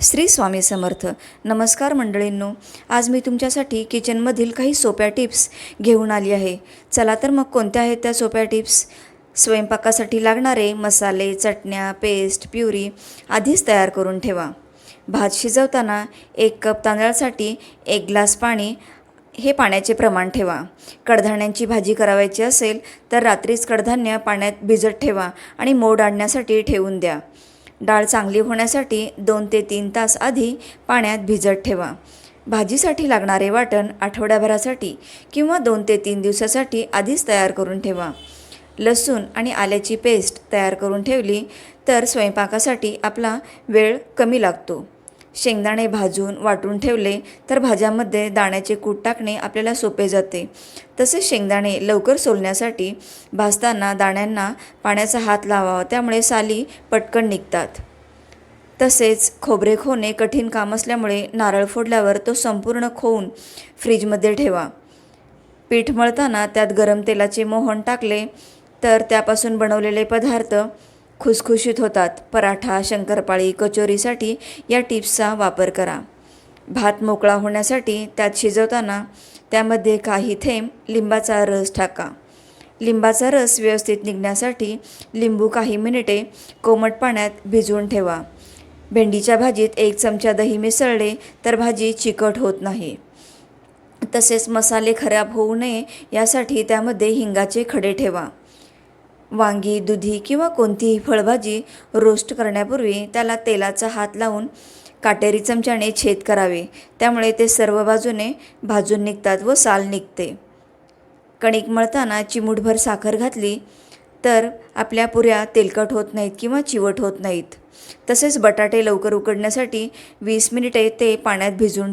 श्री स्वामी समर्थ. नमस्कार मंडळींनो आज मी तुमच्यासाठी किचनमधील काही सोप्या टिप्स घेऊन आली आहे. चला तर मग कोणत्या आहेत त्या सोप्या टिप्स? स्वयंपाकासाठी लागणारे मसाले चटण्या पेस्ट प्युरी आधीच तयार करून ठेवा. भात शिजवताना एक कप तांदळासाठी एक ग्लास पाणी हे पाण्याचे प्रमाण ठेवा. कडधान्यांची भाजी करावायची असेल तर रात्रीच कडधान्य पाण्यात भिजत ठेवा आणि मोड आणण्यासाठी ठेवून द्या. डाळ चांगली होण्यासाठी दोन ते तीन तास आधी पाण्यात भिजत ठेवा. भाजीसाठी लागणारे वाटण आठवड्याभरासाठी किंवा दोन ते तीन दिवसासाठी आधीच तयार करून ठेवा. लसूण आणि आल्याची पेस्ट तयार करून ठेवली तर स्वयंपाकासाठी आपला वेळ कमी लागतो. शेंगदाणे भाजून वाटून ठेवले तर भाज्यामध्ये दाण्याचे कूट टाकणे आपल्याला सोपे जाते. तसेच शेंगदाणे लवकर सोलण्यासाठी भाजताना दाण्यांना पाण्याचा हात लावावा त्यामुळे साली पटकन निघतात. तसेच खोबरे खोणे कठीण काम असल्यामुळे नारळ फोडल्यावर तो संपूर्ण खोवून फ्रीजमध्ये ठेवा. पीठ मळताना त्यात गरम तेलाचे मोहन टाकले तर त्यापासून बनवलेले पदार्थ खुसखुशीत होतात. पराठा शंकरपाळी कचोरीसाठी या टिप्सचा वापर करा. भात मोकळा होण्यासाठी त्यात शिजवताना त्यामध्ये काही थेंब लिंबाचा रस टाका. लिंबाचा रस व्यवस्थित निघण्यासाठी लिंबू काही मिनिटे कोमट पाण्यात भिजवून ठेवा. भेंडीच्या भाजीत एक चमचा दही मिसळले तर भाजी चिकट होत नाही. तसेच मसाले खराब होऊ नये यासाठी त्यामध्ये हिंगाचे खडे ठेवा. वांगी दुधी किंवा कोणतीही फळभाजी रोस्ट करण्यापूर्वी त्याला तेलाचा हात लावून काटेरी चमच्याने छेद करावे. त्यामुळे ते सर्व बाजूने भाजून निघतात व साल निघते. कणिक मळताना चिमूटभर साखर घातली तर आपल्या पुऱ्या तेलकट होत नाहीत किंवा चिवट होत नाहीत. तसेच बटाटे लवकर उकडण्यासाठी वीस मिनिटे ते पाण्यात भिजून